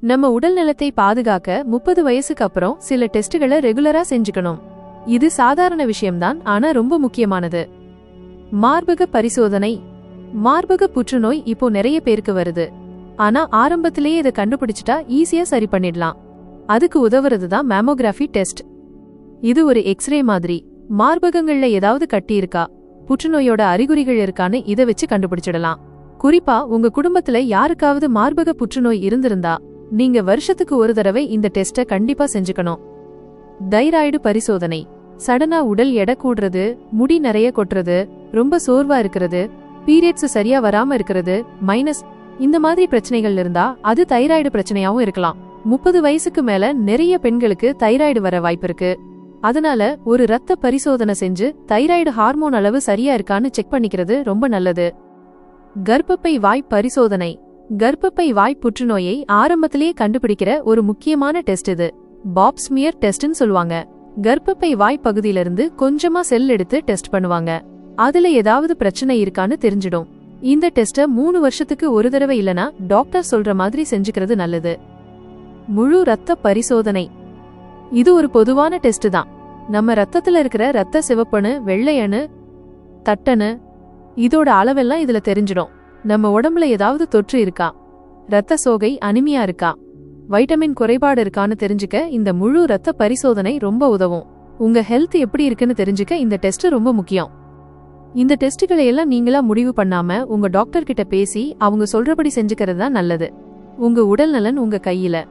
நம்ம உடல் நலத்தை பாதுகாக்க முப்பது வயசுக்கு அப்புறம் சில டெஸ்டுகளை ரெகுலரா செஞ்சுக்கணும். இது சாதாரண விஷயம்தான் ஆனா ரொம்ப முக்கியமானது. மார்பக பரிசோதனை. மார்பக புற்றுநோய் இப்போ நிறைய பேருக்கு வருது. ஆனா ஆரம்பத்திலேயே இதை கண்டுபிடிச்சிட்டா ஈஸியா சரி பண்ணிடலாம். அதுக்கு உதவுறது தான் மேமோகிராஃபி டெஸ்ட். இது ஒரு எக்ஸ்ரே மாதிரி. மார்பகங்கள்ல ஏதாவது கட்டி இருக்கா? புற்றுநோயோட அறிகுறிகள் இருக்கான்னு இதை வச்சு கண்டுபிடிச்சிடலாம். குறிப்பா உங்க குடும்பத்துல யாருக்காவது மார்பக புற்றுநோய் இருந்திருந்தா நீங்க வருஷத்துக்கு ஒரு தடவை இந்த டெஸ்ட கண்டிப்பா செஞ்சுக்கணும். தைராய்டு பரிசோதனை. சடனா உடல் எடை கூடுறது முடி நிறைய கொட்டுறது ரொம்ப சோர்வா இருக்கிறது பீரியட்ஸ் சரியா வராம இருக்கிறது மைனஸ் இந்த மாதிரி பிரச்சனைகள் இருந்தா அது தைராய்டு பிரச்சனையாவும் இருக்கலாம். முப்பது வயசுக்கு மேல நிறைய பெண்களுக்கு தைராய்டு வர வாய்ப்பு இருக்கு. அதனால ஒரு ரத்த பரிசோதனை செஞ்சு தைராய்டு ஹார்மோன் அளவு சரியா இருக்கான்னு செக் பண்ணிக்கிறது ரொம்ப நல்லது. கர்ப்பப்பை வாய் பரிசோதனை. கர்ப்பப்பை வாய் புற்றுநோயை ஆரம்பத்திலேயே கண்டுபிடிக்கிற ஒரு முக்கியமான டெஸ்ட் இது. பாப்ஸ்மியர் டெஸ்ட்னு சொல்லுவாங்க. கர்ப்பப்பை வாய் பகுதியிலிருந்து கொஞ்சமா செல் எடுத்து டெஸ்ட் பண்ணுவாங்க. அதுல ஏதாவது பிரச்சனை இருக்கான்னு தெரிஞ்சிடும். இந்த டெஸ்ட மூணு வருஷத்துக்கு ஒரு தடவை இல்லனா டாக்டர் சொல்ற மாதிரி செஞ்சுக்கிறது நல்லது. முழு ரத்த பரிசோதனை. இது ஒரு பொதுவான டெஸ்ட் தான். நம்ம ரத்தத்துல இருக்கிற ரத்த சிவப்பணு வெள்ளையணு தட்டணு இதோட அளவெல்லாம் இதுல தெரிஞ்சிடும். நம்ம உடம்புல ஏதாவது தொற்று இருக்கா? ரத்த சோகை அனிமியா இருக்கா? வைட்டமின் குறைபாடு இருக்கான்னு தெரிஞ்சுக்க இந்த முழு ரத்த பரிசோதனை ரொம்ப உதவும். உங்க ஹெல்த் எப்படி இருக்குன்னு தெரிஞ்சுக்க இந்த டெஸ்ட் ரொம்ப முக்கியம். இந்த டெஸ்டுகளை எல்லாம் நீங்களா முடிவு பண்ணாம உங்க டாக்டர் கிட்ட பேசி அவங்க சொல்றபடி செஞ்சுக்கிறது தான் நல்லது. உங்க உடல் நலன் உங்க கையில.